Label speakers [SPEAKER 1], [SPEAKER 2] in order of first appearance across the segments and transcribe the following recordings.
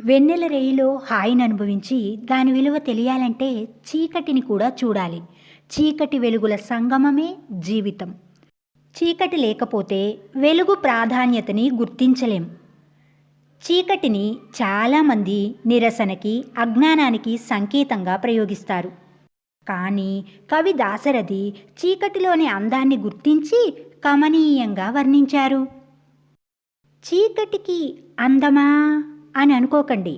[SPEAKER 1] వెన్నెల రేయిలో హాయిని అనుభవించి దాని విలువ తెలియాలంటే చీకటిని కూడా చూడాలి. చీకటి వెలుగుల సంగమమే జీవితం. చీకటి లేకపోతే వెలుగు ప్రాధాన్యతని గుర్తించలేం. చీకటిని చాలామంది నిరసనకి అజ్ఞానానికి సంకేతంగా ప్రయోగిస్తారు. కానీ కవి దాశరథి చీకటిలోని అందాన్ని గుర్తించి కమనీయంగా వర్ణించారు. చీకటికి అందమా? అని అనుకోకండి.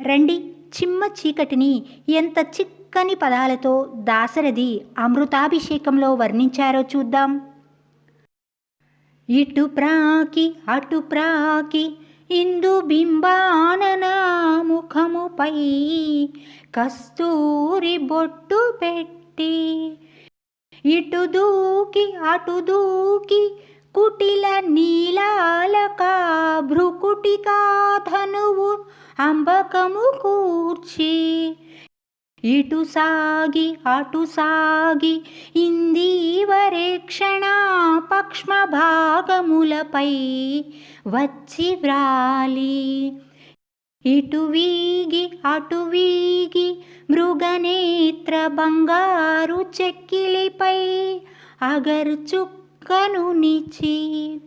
[SPEAKER 1] రండి చిమ్మ చీకటిని ఎంత చిక్కని పదాలతో దాశరథి అమృతాభిషేకంలో వర్ణించారో చూద్దాం. ఇటు ప్రాకి అటు ప్రాకి ఇందు బింబానన ముఖముపై కస్తూరి బొట్టు పెట్టి ఇటు దూకి అటు దూకి కుటిల నీలాలక భ్రుకుటికా ధనువు అంబకము కూర్చి. ఇటు సాగి అటు సాగి ఇందీవరేక్షణ పక్ష్మ భాగములపై వచ్చి వ్రాలి. ఇటు వీగి అటు వీగి మృగనేత్ర బంగారు చెక్కిలిపై అగరు కనునిచి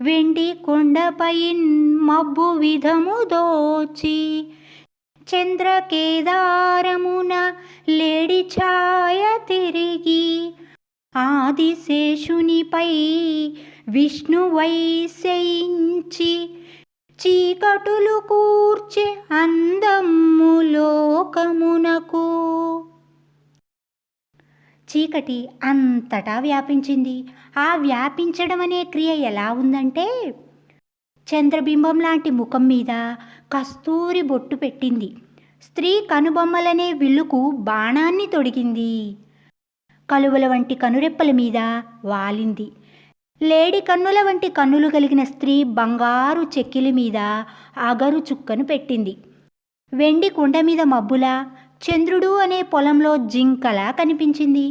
[SPEAKER 1] వెండి కొండపై మబ్బు విధము దోచి. చంద్రకేదారమున లేడి ఛాయ తిరిగి. ఆదిశేషునిపై విష్ణువైశయించి చీకటులు కూర్చే అందమ్ము లోకమునకు. చీకటి అంతటా వ్యాపించింది. ఆ వ్యాపించడం అనే క్రియ ఎలా ఉందంటే చంద్రబింబం లాంటి ముఖం మీద కస్తూరి బొట్టు పెట్టింది. స్త్రీ కనుబొమ్మలనే విల్లుకు బాణాన్ని తొడిగింది. కలువల వంటి కనురెప్పల మీద వాలింది. లేడి కన్నుల వంటి కన్నులు కలిగిన స్త్రీ బంగారు చెక్కిలి మీద అగరు చుక్కను పెట్టింది. వెండి కుండ మీద మబ్బులా చంద్రుడు అనే పొలంలో జింకలా కనిపించింది.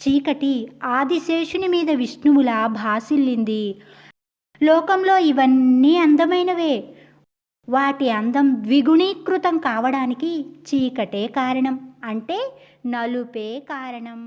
[SPEAKER 1] చీకటి ఆదిశేషుని మీద విష్ణువులా భాసిల్లింది. లోకంలో ఇవన్నీ అందమైనవే. వాటి అందం ద్విగుణీకృతం కావడానికి చీకటే కారణం అంటే నలుపే కారణం.